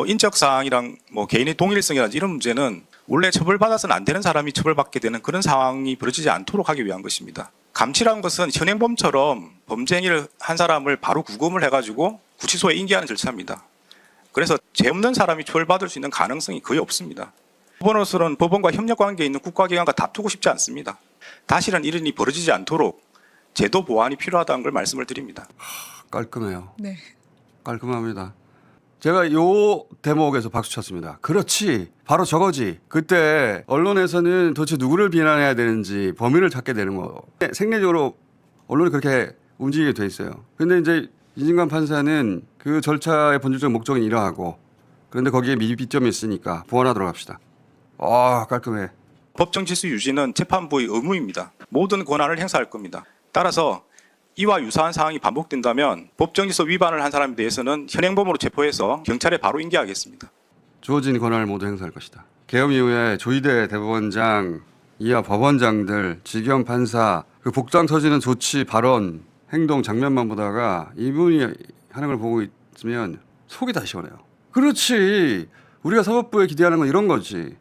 뭐 인적 사항이랑 뭐 개인의 동일성이라든지 이런 문제는 원래 처벌받아서는 안 되는 사람이 처벌받게 되는 그런 상황이 벌어지지 않도록 하기 위한 것입니다. 감치라는 것은 현행범처럼 범죄 행위를 한 사람을 바로 구금을 해가지고 구치소에 인계하는 절차입니다. 그래서 죄 없는 사람이 처벌받을 수 있는 가능성이 거의 없습니다. 법원으로서는 법원과 협력 관계에 있는 국가기관과 다투고 싶지 않습니다. 다시는 이런 일이 벌어지지 않도록 제도 보완이 필요하다는 걸 말씀을 드립니다. 깔끔해요. 네. 깔끔합니다. 제가 요 대목에서 박수 쳤습니다. 그렇지. 바로 저거지. 그때 언론에서는 도대체 누구를 비난해야 되는지 범인을 찾게 되는 거. 생리적으로 언론이 그렇게 움직이게 돼 있어요. 근데 이제 이진관 판사는 그 절차의 본질적 목적은 이러하고 그런데 거기에 미비점이 있으니까 보완하도록 합시다. 아, 깔끔해. 법정 질서 유지는 재판부의 의무입니다. 모든 권한을 행사할 겁니다. 따라서 이와 유사한 상황이 반복된다면 법정 질서 위반을 한 사람에 대해서는 현행범으로 체포해서 경찰에 바로 인계하겠습니다. 주어진 권한을 모두 행사할 것이다. 개엄 이후에 조희대 대법원장 이하 법원장들, 지경 판사 그 복장 터지는 조치, 발언, 행동 장면만 보다가 이분이 하는 걸 보고 있으면 속이 다 시원해요. 그렇지. 우리가 사법부에 기대하는 건 이런 거지.